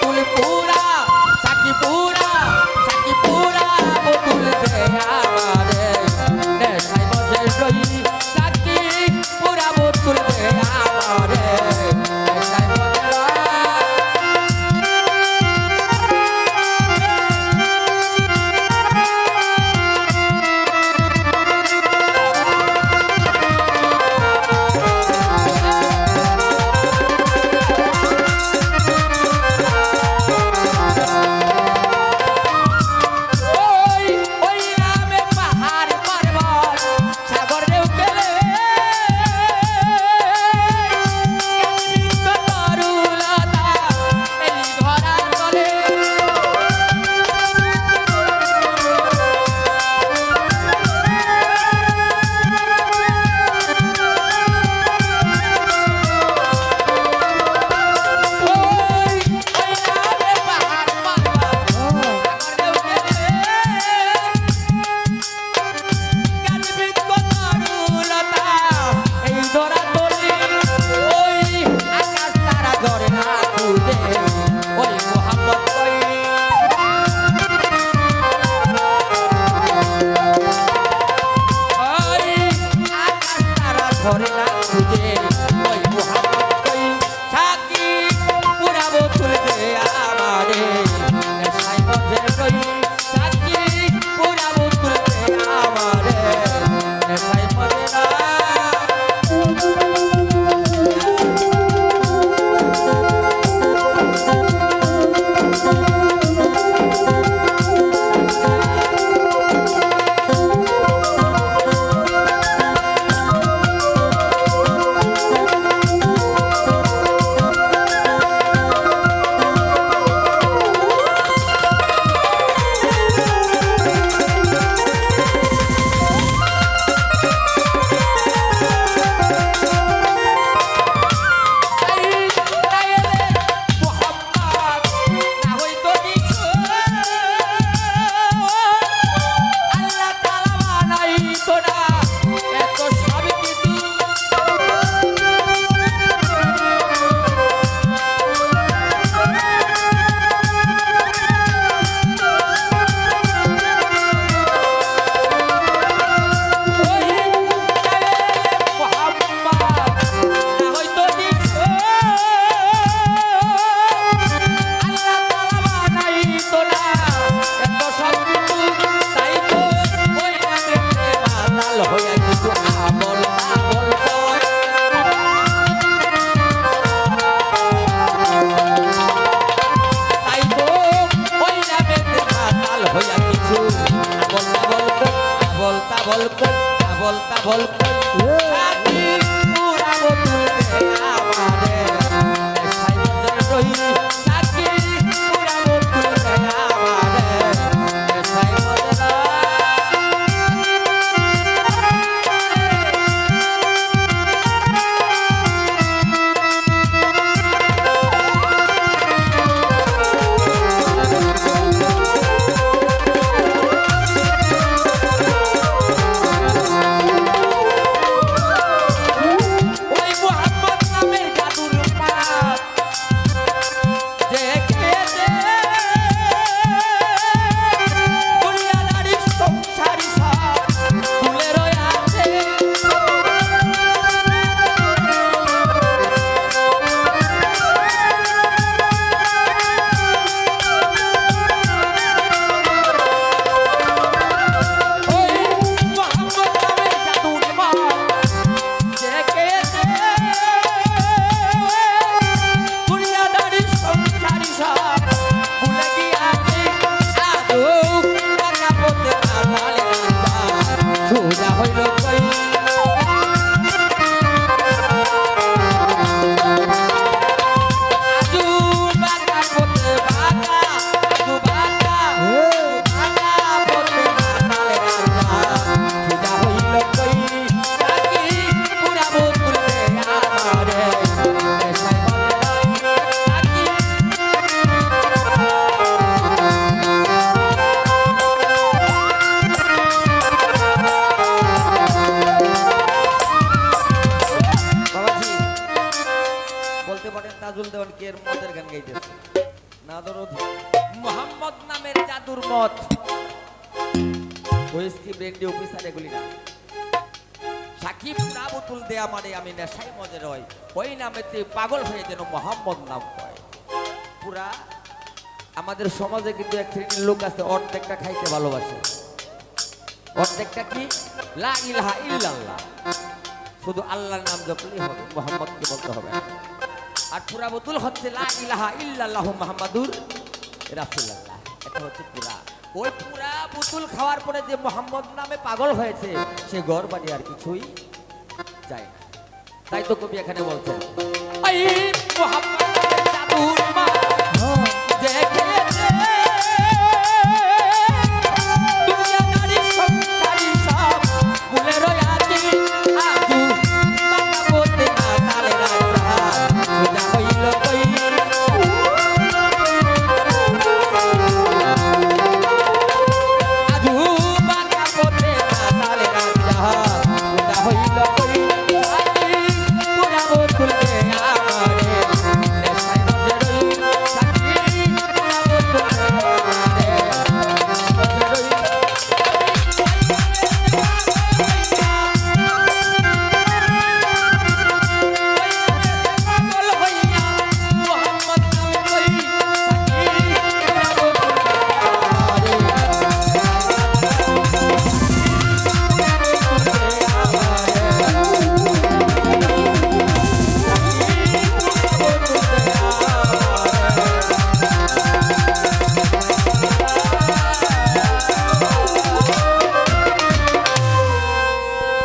পুরা আবল তাবল এর মদের গান গাইতেছে। না মোহাম্মদ নামের জাদুর মত হুইস্কি ব্রেন্ডি অফিসার এগুলি না। সাকিব না বোতল দেয়া মানে আমি নেশাই ওই নামেতে পাগল হয়ে যেন মোহাম্মদ নাম কয়। পুরা আমাদের সমাজে কিন্তু এক শ্রেণির লোক আছে অর্ধেকটা খাইতে ভালোবাসে। অর্ধেকটা কি? লা ইলাহা ইল্লাল্লাহ। শুধু আল্লাহর নাম জপলেই হবে মোহাম্মদকে বলতে হবে। আর পুরা বোতল হচ্ছে এটা হচ্ছে পুরা ওই পুরা বোতল খাওয়ার পরে যে মোহাম্মদ নামে পাগল হয়েছে, সে ঘর বাড়ি আর কিছুই যায় না। তাই তো কবি এখানে বলছেন